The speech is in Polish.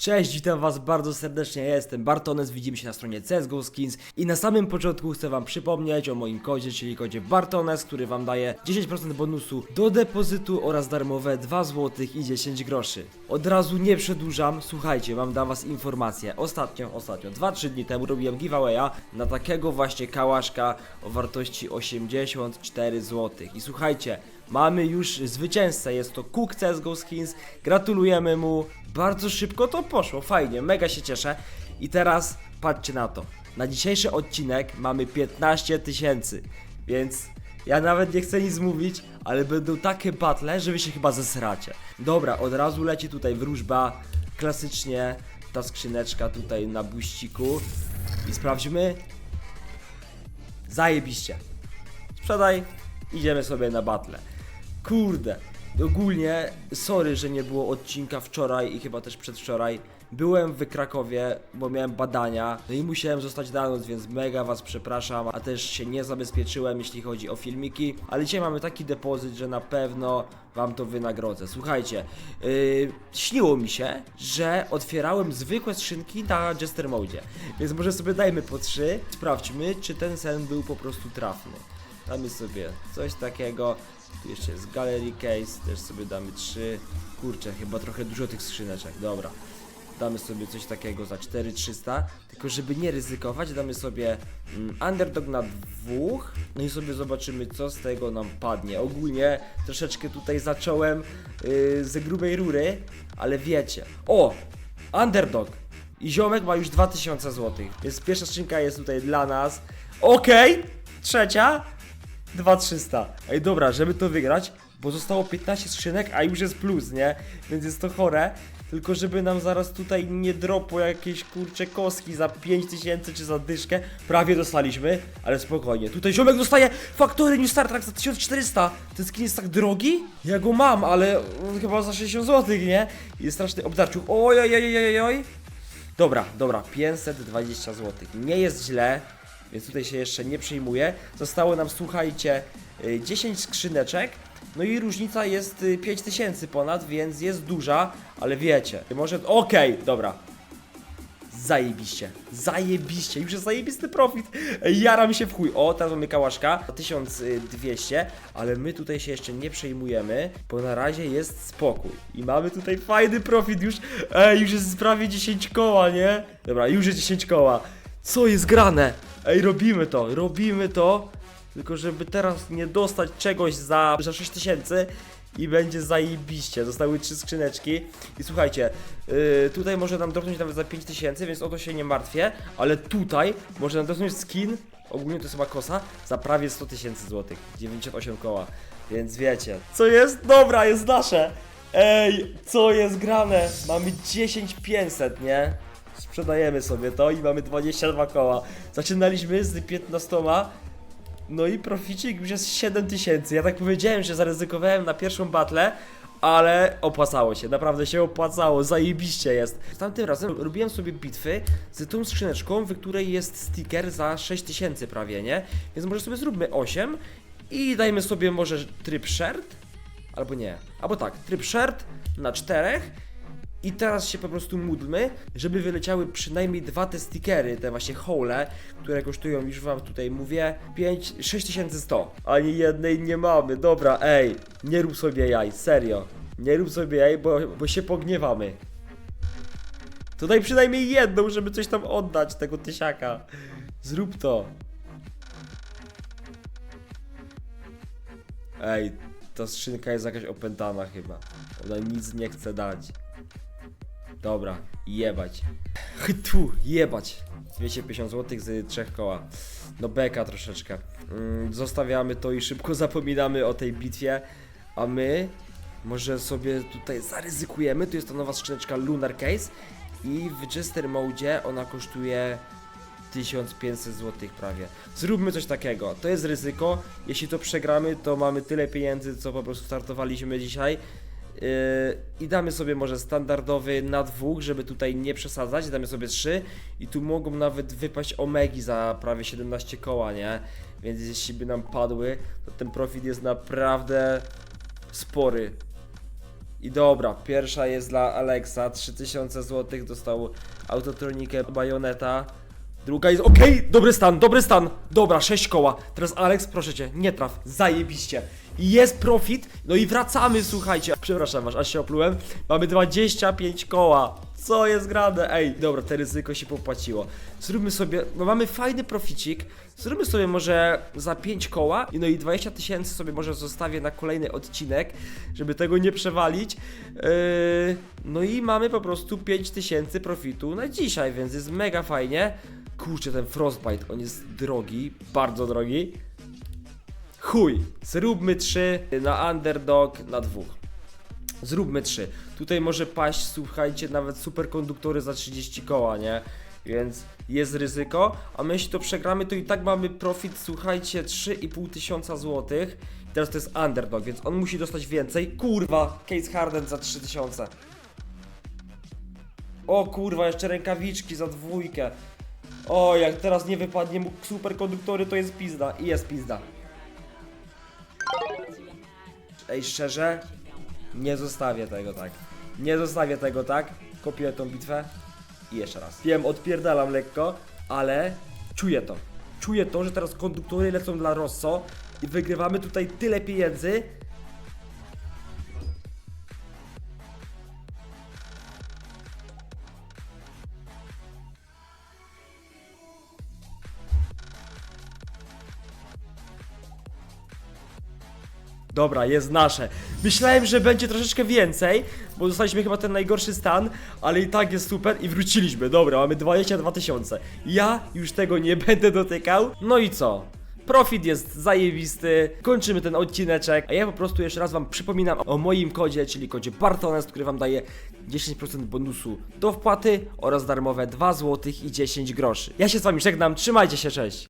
Cześć, witam was bardzo serdecznie, ja jestem Bartones, widzimy się na stronie CSGO Skins i na samym początku chcę wam przypomnieć o moim kodzie, czyli kodzie Bartones, który wam daje 10% bonusu do depozytu oraz darmowe 2 zł i 10 groszy. Od razu nie przedłużam, słuchajcie, mam dla was informację. Ostatnio, ostatnio, 2-3 dni temu robiłem giveawaya na takiego właśnie kałaszka o wartości 84 zł. I słuchajcie, Mamy już zwycięzcę, jest to Cook CSGO Skins, gratulujemy mu, bardzo szybko to poszło, fajnie, mega się cieszę. I teraz patrzcie na to, na dzisiejszy odcinek mamy 15 tysięcy, więc ja nawet nie chcę nic mówić, ale będą takie battle, że wy się chyba zesracie. Dobra, od razu leci tutaj wróżba, klasycznie ta skrzyneczka tutaj na buściku i sprawdźmy. Zajebiście. Sprzedaj, idziemy sobie na battle. Kurde, ogólnie, sorry, że nie było odcinka wczoraj i chyba też przedwczoraj. Byłem w Krakowie, bo miałem badania, no i musiałem zostać na noc, więc mega was przepraszam, a też się nie zabezpieczyłem, jeśli chodzi o filmiki, ale dzisiaj mamy taki depozyt, że na pewno wam to wynagrodzę. Słuchajcie, yy, śniło mi się, że otwierałem zwykłe skrzynki na Jester Mode, więc może sobie dajmy po trzy, sprawdźmy, czy ten sen był po prostu trafny. Damy sobie coś takiego. Tu jeszcze jest Gallery Case, też sobie damy 3. Kurczę, chyba trochę dużo tych skrzyneczek. Dobra. Damy sobie coś takiego za 4300. Tylko żeby nie ryzykować, damy sobie mm, Underdog na dwóch. No i sobie zobaczymy, co z tego nam padnie. Ogólnie troszeczkę tutaj zacząłem yy, ze grubej rury, ale wiecie. O! Underdog! I ziomek ma już 2000 zł. Więc pierwsza skrzynka jest tutaj dla nas. Okej! Trzecia. 2300. Ej, dobra, żeby to wygrać, bo zostało 15 skrzynek, a już jest plus, nie? Więc jest to chore. Tylko żeby nam zaraz tutaj nie dropło jakieś kurcze koski za 5000 czy za dyszkę. Prawie dostaliśmy, ale spokojnie. Tutaj ziomek dostaje Factory New Star Trek za 1400. Ten skin jest tak drogi? Ja go mam, ale chyba za 60 zł, nie? Jest straszny obdarciu. Oj, oj, oj, oj, oj. Dobra, dobra, 520 zł. Nie jest źle, więc tutaj się jeszcze nie przyjmuję. Zostało nam, słuchajcie, y, 10 skrzyneczek. No i różnica jest y, 5000 ponad, więc jest duża, ale wiecie, może... Okej, dobra. Zajebiście, zajebiście, już jest zajebisty profit. Jaram się w chuj. O, teraz mamy kałaszka, 1200, ale my tutaj się jeszcze nie przejmujemy, bo na razie jest spokój. I mamy tutaj fajny profit już. Ej, już jest prawie 10 koła, nie? Dobra, już jest 10 koła. Co jest grane? Ej, robimy to, robimy to. Tylko żeby teraz nie dostać czegoś za, za 6000 i będzie zajebiście. Zostały trzy skrzyneczki i słuchajcie, yy, tutaj może nam dropnąć nawet za 5000, więc o to się nie martwię, ale tutaj może nam dropnąć skin, ogólnie to jest chyba kosa, za prawie 100 tysięcy złotych, 98 koła, więc wiecie. Co jest? Dobra, jest nasze! Ej, co jest grane? Mamy 10500, nie? Sprzedajemy sobie to i mamy 22 koła. Zaczynaliśmy z 15 no i proficik już jest 7000. Ja tak powiedziałem, że zaryzykowałem na pierwszą battle, ale opłacało się, naprawdę się opłacało, zajebiście jest. Tamtym razem robiłem sobie bitwy z tą skrzyneczką, w której jest sticker za 6000 prawie, nie? Więc może sobie zróbmy 8 i dajmy sobie może tryb shared, albo nie, albo tak, tryb shared na czterech i teraz się po prostu módlmy, żeby wyleciały przynajmniej dwa te stickery, te właśnie hole, które kosztują, już wam tutaj mówię, 5, 6100. Ani jednej nie mamy, dobra, ej, nie rób sobie jaj, serio. Nie rób sobie jaj, bo, bo się pogniewamy. Tutaj przynajmniej jedną, żeby coś tam oddać, tego tysiaka. Zrób to. Ej, ta skrzynka jest jakaś opętana chyba. Ona nic nie chce dać. Dobra, jebać. Tu, jebać. 250 zł z trzech koła. No beka troszeczkę. Mm, zostawiamy to i szybko zapominamy o tej bitwie. A my może sobie tutaj zaryzykujemy. Tu jest ta nowa skrzyneczka Lunar Case. I w Jester Mode ona kosztuje 1500 zł prawie. Zróbmy coś takiego. To jest ryzyko. Jeśli to przegramy, to mamy tyle pieniędzy, co po prostu startowaliśmy dzisiaj. Yy, I damy sobie może standardowy na dwóch, żeby tutaj nie przesadzać. Damy sobie trzy i tu mogą nawet wypaść omegi za prawie 17 koła, nie? Więc jeśli by nam padły, to ten profit jest naprawdę spory. I dobra, pierwsza jest dla Alexa, 3000 zł, dostał autotronikę bajoneta. Druga jest, okej, dobry stan, dobry stan, dobra, 6 koła. Teraz Alex, proszę cię, nie traf, zajebiście. I Jest profit, no i wracamy, słuchajcie. Przepraszam was, aż się oplułem. Mamy 25 koła. Co jest grane? Ej, dobra, te ryzyko się popłaciło. Zróbmy sobie, no mamy fajny proficik. Zróbmy sobie może za 5 koła, no i 20 tysięcy sobie może zostawię na kolejny odcinek, żeby tego nie przewalić. Yy, no i mamy po prostu 5 tysięcy profitu na dzisiaj, więc jest mega fajnie. Kurczę, ten Frostbite, on jest drogi, bardzo drogi. Chuj, zróbmy 3 na underdog na dwóch. Zróbmy 3. Tutaj może paść, słuchajcie, nawet superkonduktory za 30 koła, nie? Więc jest ryzyko, a my jeśli to przegramy, to i tak mamy profit, słuchajcie, 3,5 tysiąca złotych. Teraz to jest underdog, więc on musi dostać więcej. Kurwa, Case Harden za 3000. O kurwa, jeszcze rękawiczki za dwójkę. O, jak teraz nie wypadnie mu superkonduktory, to jest pizda. I jest pizda. Ej, szczerze, nie zostawię tego tak. Nie zostawię tego tak. Kopiuję tą bitwę. I jeszcze raz. Wiem, odpierdalam lekko, ale czuję to. Czuję to, że teraz konduktory lecą dla Rosso i wygrywamy tutaj tyle pieniędzy. Dobra, jest nasze. Myślałem, że będzie troszeczkę więcej, bo dostaliśmy chyba ten najgorszy stan, ale i tak jest super i wróciliśmy. Dobra, mamy 22 tysiące. Ja już tego nie będę dotykał. No i co? Profit jest zajebisty, kończymy ten odcineczek, a ja po prostu jeszcze raz wam przypominam o moim kodzie, czyli kodzie Bartones, który wam daje 10% bonusu do wpłaty oraz darmowe 2 zł i 10 groszy. Ja się z wami żegnam, trzymajcie się, cześć!